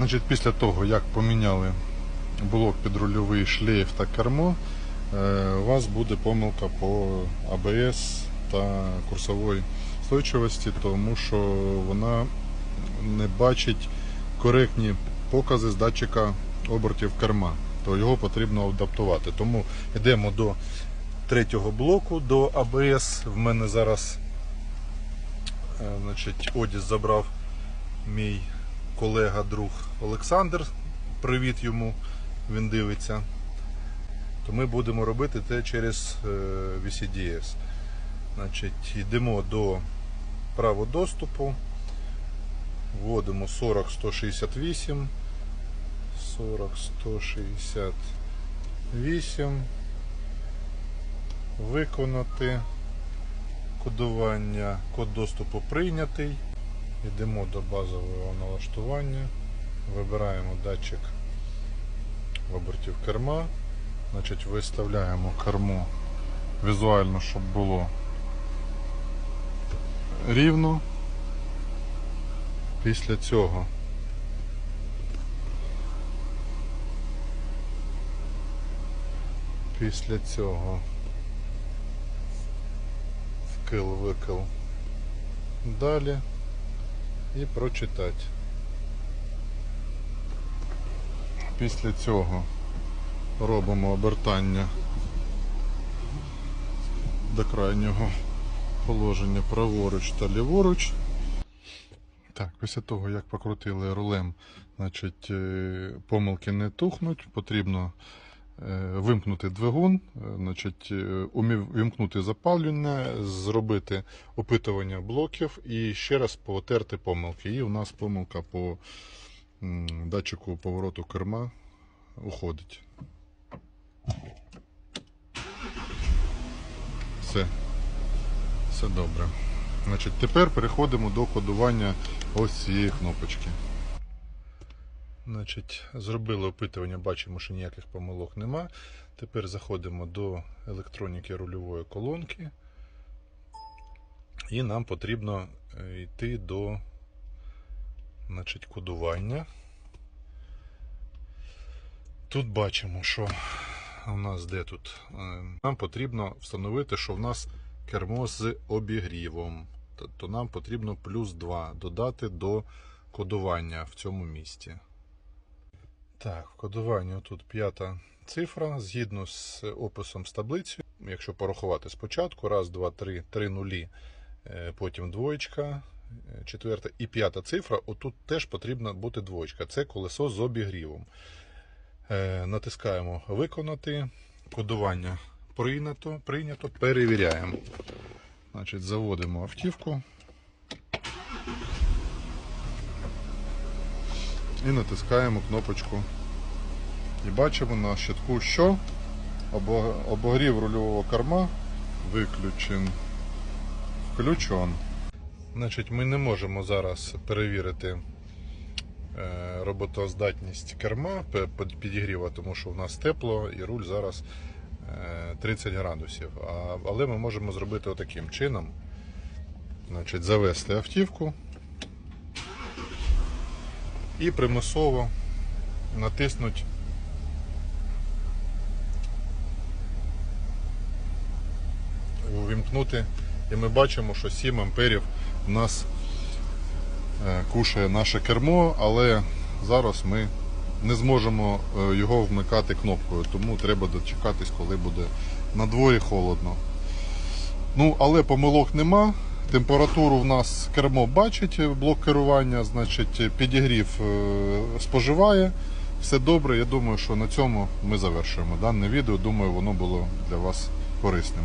Значить, після того, як поміняли блок підрульовий шлейф та кермо, е, у вас буде помилка по АБС та курсової стойчивості, тому що вона не бачить коректні покази з датчика обертів керма. То його потрібно адаптувати. Тому йдемо до третього блоку, до АБС. В мене зараз е, значить, Одіс забрав мій колега, друг Олександр. Привіт йому, він дивиться. То ми будемо робити це через е, VCDS. Значить, йдемо до право доступу. Вводимо 40 168. 40 168. Виконати кодування. Код доступу прийнятий. Йдемо до базового налаштування. Вибираємо датчик обертів керма. Значить, виставляємо кермо візуально, щоб було рівно. Після цього після цього вкил викил далі і прочитати. Після цього робимо обертання до крайнього положення праворуч та ліворуч. Так, після того, як покрутили рулем, значить, е, помилки не тухнуть, потрібно вимкнути двигун, е, значить, е, вимкнути запалювання, зробити опитування блоків і ще раз потерти помилки. І у нас помилка по датчику повороту керма уходить. Все. Все добре. Значить, тепер переходимо до кодування ось цієї кнопочки. Значить, зробили опитування, бачимо, що ніяких помилок нема. Тепер заходимо до електроніки рульової колонки. І нам потрібно е, йти до значить, кодування. Тут бачимо, що у нас де тут. Е, Нам потрібно встановити, що в нас кермо з обігрівом. Тобто нам потрібно плюс 2 додати до кодування в цьому місці. Так, в кодуванні тут п'ята цифра згідно з описом з таблицею. Якщо порахувати спочатку, раз, два, три, три нулі, е, потім двоєчка, е, четверта і п'ята цифра, отут теж потрібна бути двоєчка. Це колесо з обігрівом. Е, Натискаємо виконати. Кодування прийнято, прийнято, перевіряємо. Значить, заводимо автівку і натискаємо кнопочку. І бачимо на щитку, що Обо- обогрів рульового керма виключен. Включен. Значить, ми не можемо зараз перевірити е, роботоздатність керма підігріва, тому що в нас тепло і руль зараз е, 30 градусів. Але ми можемо зробити отаким чином. Значить, завести автівку і примусово натиснути увімкнути. І ми бачимо, що 7 амперів у нас е, кушає наше кермо, але зараз ми не зможемо е, його вмикати кнопкою, тому треба дочекатись, коли буде на дворі холодно. Ну, але помилок нема. Температуру в нас кермо бачить, блок керування, значить підігрів е, споживає. Все добре. Я думаю, що на цьому ми завершуємо дане відео. Думаю, воно було для вас корисним.